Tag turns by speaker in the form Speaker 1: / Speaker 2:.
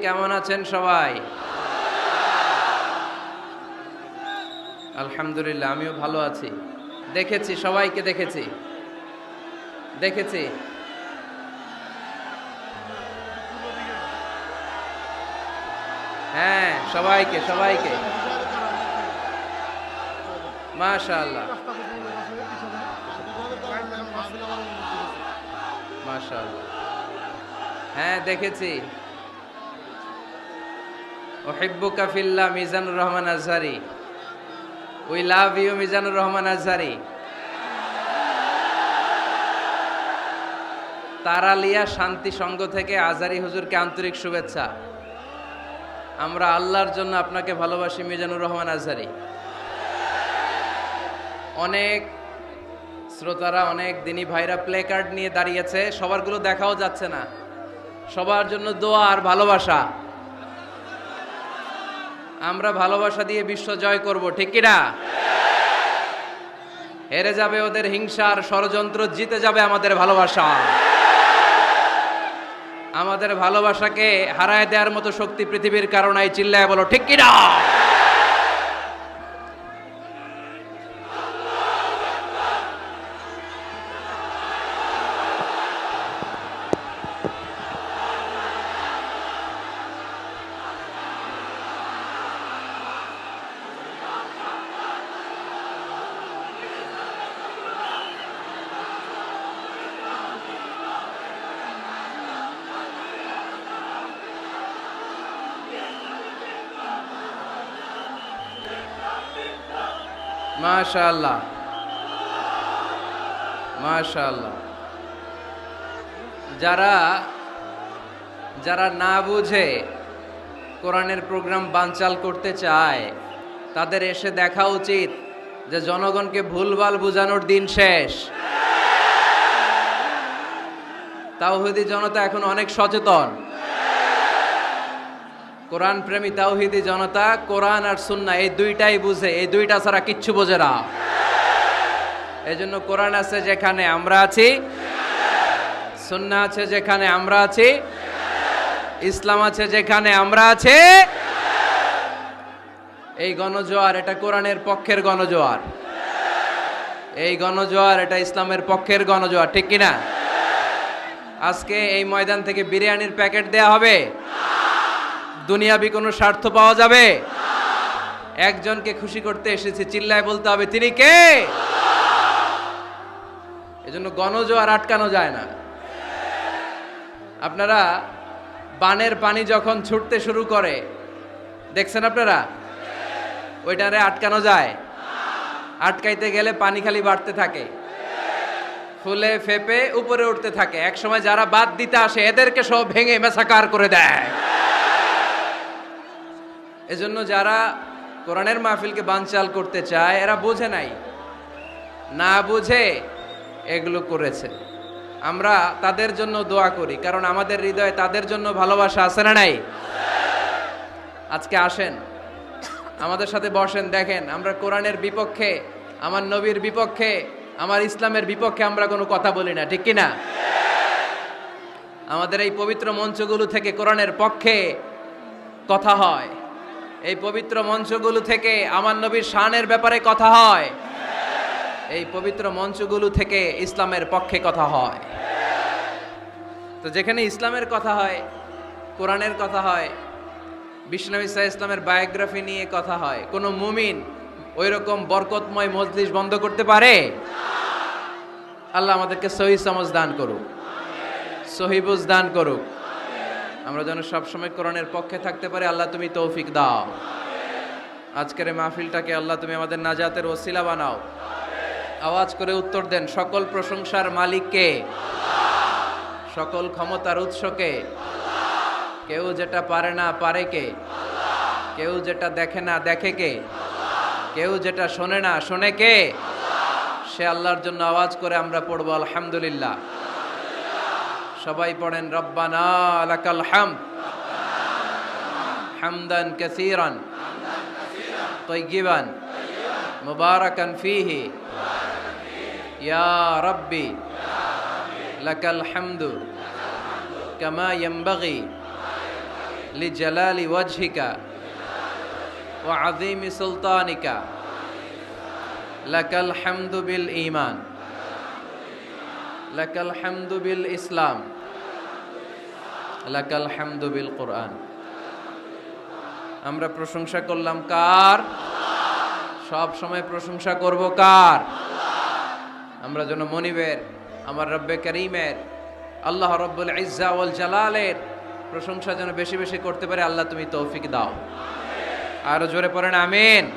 Speaker 1: কেমন আছেন সবাই? আলহামদুলিল্লাহ, আমিও ভালো আছি। দেখেছি, সবাইকে দেখেছি। দেখেছি। হ্যাঁ সবাইকে সবাইকে। মাশাআল্লাহ। মাশাআল্লাহ। হ্যাঁ দেখেছি। ওহিব্বুকা ফিল্লাহ Mizanur Rahman Azhari. We love you Mizanur Rahman Azhari. Taralia Shanti Sangha থেকে আজারি হুজুরকে আন্তরিক শুভেচ্ছা। আমরা আল্লাহর জন্য আপনাকে ভালোবাসি, মিজানুর রহমান আজহারি। অনেক শ্রোতারা, অনেক দিনী ভাইরা প্লে কার্ড নিয়ে দাঁড়িয়েছে, সবারগুলো দেখাও যাচ্ছে না। সবার জন্য দোয়া আর ভালোবাসা। আমরা ভালোবাসা দিয়ে বিশ্ব জয় করব, ঠিক কিনা হেরে যাবে ওদের হিংসার ষড়যন্ত্র, জিতে যাবে আমাদের ভালোবাসা। আমাদের ভালোবাসাকে হারায় দেওয়ার মতো শক্তি পৃথিবীর কারণে চিল্লায় বলো, ঠিক কিনা মাশাআল্লাহ। মাশাআল্লাহ। যারা যারা না বুঝে কোরআনের প্রোগ্রাম বানচাল করতে চায়, তাদের এসে দেখা উচিত যে জনগণকে ভুলভাল বোঝানোর দিন শেষ। তাওহিদি জনতা এখন অনেক সচেতন। কোরআন প্রেমী তাওহিদি জনতা, কোরআন আর সুন্না এই দুইটাই বুঝে, এই দুইটা ছাড়া কিচ্ছু বোঝে না। এই জন্য কোরআন আছে যেখানে আমরা আছি সুন্না আছে যেখানে আমরা আছি, ইসলাম আছে যেখানে আমরা আছি। এই গণজোয়ার এটা কোরআনের পক্ষের গণজোয়ার। এই গণজোয়ার এটা ইসলামের পক্ষের গণজোয়ার, ঠিক কিনা? আজকে এই ময়দান থেকে বিরিয়ানির প্যাকেট দেয়া হবে। দুনিয়াবি কোনো স্বার্থ পাওয়া যাবে? একজনকে খুশি করতে এসেছে, চিল্লায় বলতে হবে, তিনি কে? এজন্য গণজোয়ার আটকানো যায় না। আপনারা বানের পানি যখন ছুটতে শুরু করে, দেখছেন আপনারা? ওইটারে আটকানো যায়। আটকাইতে গেলে পানি খালি বাড়তে থাকে। ফুলে ফেপে উপরে উঠতে থাকে। একসময় যারা বাদ দিতে আসে, এদেরকে সব ভেঙে মেসাকার করে দেয়। এজন্য যারা কোরআনের মাহফিলকে বানচাল করতে চায়, এরা বোঝে নাই। না বুঝে এগুলো করেছে। আমরা তাদের জন্য দোয়া করি, কারণ আমাদের হৃদয়ে তাদের জন্য ভালোবাসা আছে না নাই? আজকে আসেন, আমাদের সাথে বসেন, দেখেন, আমরা কোরআনের বিপক্ষে, আমার নবীর বিপক্ষে, আমার ইসলামের বিপক্ষে আমরা কোনো কথা বলি না, ঠিক কিনা? আমাদের এই পবিত্র মঞ্চগুলো থেকে কোরআনের পক্ষে কথা হয়। এই পবিত্র মঞ্চগুলো থেকে আমার নবীর শানের ব্যাপারে কথা হয়। এই পবিত্র মঞ্চগুলো থেকে ইসলামের পক্ষে কথা হয়। তো যেখানে ইসলামের কথা হয়, কোরআনের কথা হয়, বিষ্ণু ইসা ইসলামের বায়োগ্রাফি নিয়ে কথা হয়, কোনো মুমিন ওই রকম বরকতময় মজলিস বন্ধ করতে পারে? আল্লাহ আমাদেরকে সহি সমজ দান করুক। সহিবুজ দান করুক। আমরা যেন সবসময় কোরআনের পক্ষে থাকতে পারি, আল্লাহ তুমি তৌফিক দাও। আজকের এই মাহফিলটাকে আল্লাহ তুমি আমাদের নাজাতের ওসিলা বানাও। আওয়াজ করে উত্তর দেন, সকল প্রশংসার মালিককে, সকল ক্ষমতার উৎসকে, কেউ যেটা পারে না পারে কে, কেউ যেটা দেখে না দেখে কে, কেউ যেটা শোনে না শোনে কে, সে আল্লাহর জন্য আওয়াজ করে আমরা পড়ব, আলহামদুলিল্লাহ। সবাই পড়েন রব্বানা লাকাল হামদ হামদান কাসীরান طيبا مباركا فيه يا ربي لك الحمد كما ينبغي لجلال وجهك وعظيم سلطانك لك الحمد بالإيمان লাকাল হামদু বিল ইসলাম। লাকাল হামদু বিল কোরআন। আমরা প্রশংসা করলাম কার? সব সময় প্রশংসা করব কার? আমরা যেন মনিবের আমার রব্বে করিমের, আল্লাহ রব্বুল ইজাউল জালালের প্রশংসা যেন বেশি বেশি করতে পারে, আল্লাহ তুমি তৌফিক দাও। আরও জোরে পড়েন, আমিন।